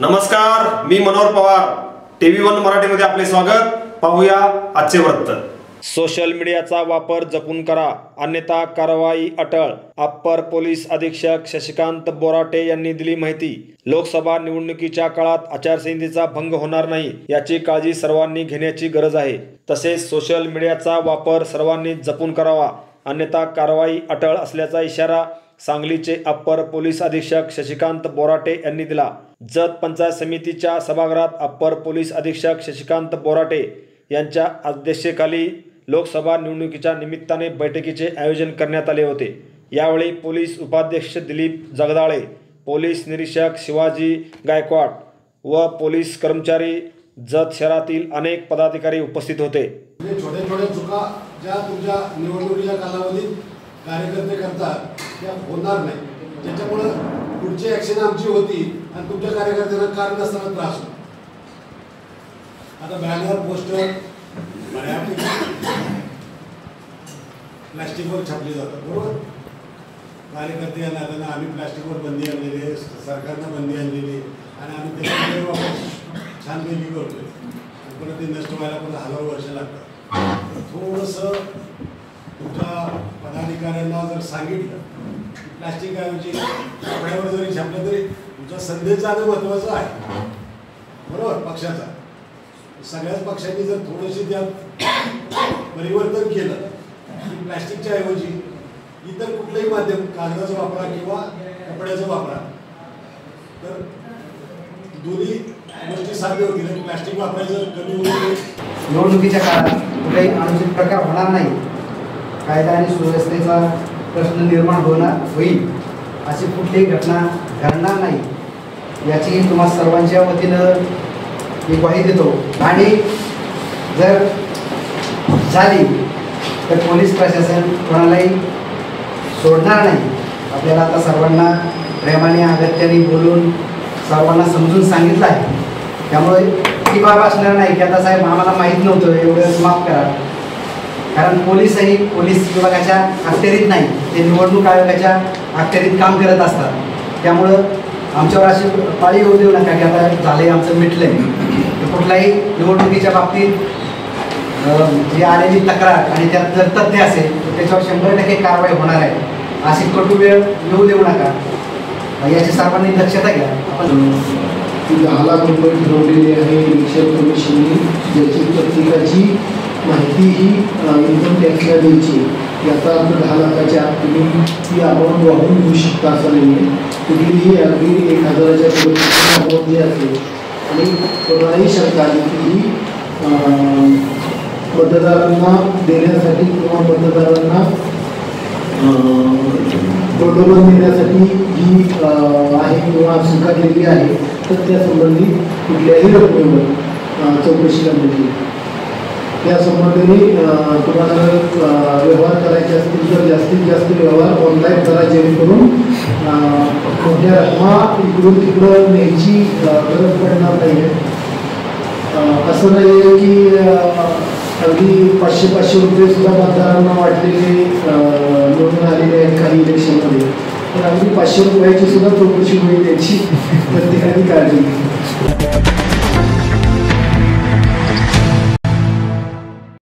नमस्कार मी Manohar Pawar. TV one मराठीमध्ये आपले स्वागत. पाहूया आजचे वृत्त. सोशल मीडियाचा वापर जपून करा. अन्यथा कारवाई अटळ. अप्पर पोलीस अधीक्षक शशिकांत बोराटे यांनी दिली माहिती. लोकसभा निवडणुकीच्या काळात आचारसंहितेचा भंग होणार नाही याची काळजी सर्वांनी घेण्याची गरज आहे. तसेच सोशल मीडियाचा वापर सर्वांनी जपून करावा. अन्यथा कारवाई अटळ असल्याचा इशारा सांगलीचे अप्पर पोलीस अधीक्षक शशिकांत बोराटे यांनी दिला. जत पंचायत समितीच्या सभागृहात अप्पर पोलीस अधीक्षक शशिकांत बोराटे यांच्या अध्यक्षतेखाली लोकसभा निवडणुकीच्या निमित्ताने बैठकीचे आयोजन करण्यात आले होते. यावेळी पोलीस उपाध्यक्ष दिलीप जगदाळे पोलीस निरीक्षक शिवाजी गायकवाड व पोलीस कर्मचारी जत शहरातील अनेक पदाधिकारी उपस्थित होते. छोट्या छोट्या चुका ज्या तुमच्या निवडणुकीच्या कालावधीत कार्यकर्ते करतात त्या होणार नाही. त्याच्यामुळं पुढची ॲक्शन आमची होती आणि तुमच्या कार्यकर्त्यांना कारण नसताना त्रास होतो. आता बॅनर पोस्टर प्लॅस्टिकवर छापली जातात बरोबर? कार्यकर्ते या नात्यानं आम्ही प्लॅस्टिकवर बंदी आणलेली आहे सरकारनं बंदी आणलेली आणि आम्ही त्याच्यामध्ये वापर छानपैकी करतोय. आणि परत ते नष्ट व्हायला पण हजारो वर्ष लागतात. थोडंसं तुमच्या पदाधिकाऱ्यांना जर सांगितलं प्लास्टिक ऐवजी कपड्यावर जरी छापलं तरी तुमचा संदेश जाणं महत्त्वाचं आहे. बरोबर? पक्षाचा. सगळ्याच पक्षांनी जर थोडंशी त्यात परिवर्तन केलं की प्लॅस्टिकच्या ऐवजी इतर कुठलंही माध्यम कागदाचं वापरा किंवा कपड्याचं वापरा तर दोन्ही गोष्टी साध्य होतील की प्लॅस्टिक वापरायचं कमी निवडणुकीच्या काळात कुठेही अनुचित प्रकार होणार नाही. कायदा आणि सुव्यवस्थेचा प्रश्न निर्माण होणार होईल अशी कुठलीही घटना घडणार नाही. याची तुम्हा सर्वांच्या वतीनं मी ग्वाही देतो. आणि जर झाली तर पोलीस प्रशासन कोणालाही सोडणार नाही. आपल्याला आता सर्वांना प्रेमाने अगत्याने बोलून सर्वांना समजून सांगितलं आहे. त्यामुळे ती बाब असणार नाही की आता साहेब आम्हाला माहीत नव्हतं एवढं माफ करा. कारण पोलीसही पोलीस विभागाच्या अखत्यारीत नाही ते निवडणूक आयोगाच्या अखत्यारीत काम करत असतात. त्यामुळं आमच्यावर अशी पाळी येऊ देऊ नका की आता झाले आमचं मिटलंय. तर कुठल्याही निवडणुकीच्या बाबतीत जी आलेली तक्रार आणि त्यात जर तथ्य असेल तर त्याच्यावर शंभर टक्के कारवाई होणार आहे. अशी कटू वेळ येऊ देऊ नका. याची सर्वांनी दक्षता घ्या. आपण ती दहा लाख रुपये ठरवलेली आहे इलेक्शन कमिशनने ज्याची प्रत्येकाची माहिती ही इन्कम टॅक्सला द्यायची. याचा अर्थ दहा लाखाच्या आत तुम्ही ती अमाऊंट वाहून घेऊ शकता असं नाही आहे कुठलीही अगदी एक हजाराच्या पुढे अमाऊंट जी असेल आणि कोणालाही शंका आली की ही मतदारांना देण्यासाठी किंवा मतदारांना प्रोटोकॉल देण्यासाठी जी आहे किंवा स्वीकारलेली आहे. तर त्या कुठल्याही रकमेवर चौकशी करण्यात येईल. त्या तुम्हाला जर व्यवहार करायचे असतील तर जास्तीत जास्त व्यवहार ऑनलाईन करा जेणेकरून मोठ्या रकमा इकडून तिकडं न्यायची गरज पडणार नाही आहे असं नाही आहे की अगदी पाचशे पाचशे रुपये सुद्धा मतदारांना वाटलेले निवडून आलेले आहेत काही इलेक्शनमध्ये. तर आम्ही पाचशे रुपयाची सुद्धा चौकशी होईल त्याची प्रत्येकाने काळजी घ्यावी.